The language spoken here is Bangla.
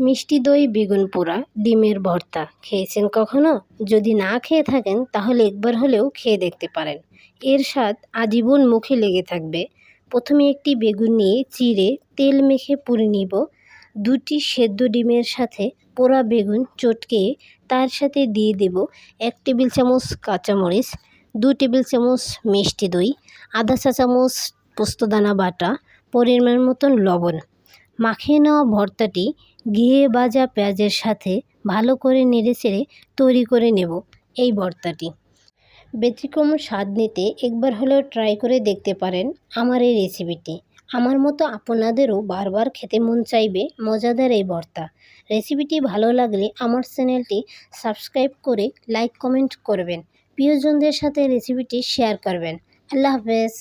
মিষ্টি দই বেগুন পোড়া, ডিমের ভর্তা খেয়েছেন কখনো? যদি না খেয়ে থাকেন, তাহলে একবার হলেও খেয়ে দেখতে পারেন। এর স্বাদ আজীবন মুখে লেগে থাকবে। প্রথমে একটি বেগুন নিয়ে চিড়ে তেল মেখে পুড়ে নিব। দুটি সেদ্ধ ডিমের সাথে পোড়া বেগুন চটকে তার সাথে দিয়ে দেব এক টেবিল চামচ কাঁচামরিচ, দু টেবিল চামচ মিষ্টি দই, আধা চা চামচ পোস্তদানা বাটা, পরিমাণ মতন লবণ মাখিয়ে নেওয়া ভর্তাটি ঘিয়ে ভাজা পেঁয়াজের সাথে ভালো করে নেড়েচেড়ে তৈরি করে নেব এই ভর্তাটি। ব্যতিক্রম স্বাদ নিতে একবার হলেও ট্রাই করে দেখতে পারেন আমার এই রেসিপিটি আমার মতো আপনাদেরও বারবার খেতে মন চাইবে মজাদার এই ভর্তা। রেসিপিটি ভালো লাগলে আমার চ্যানেলটি সাবস্ক্রাইব করে লাইক কমেন্ট করবেন। প্রিয়জনদের সাথে রেসিপিটি শেয়ার করবেন। আল্লাহ হাফেজ।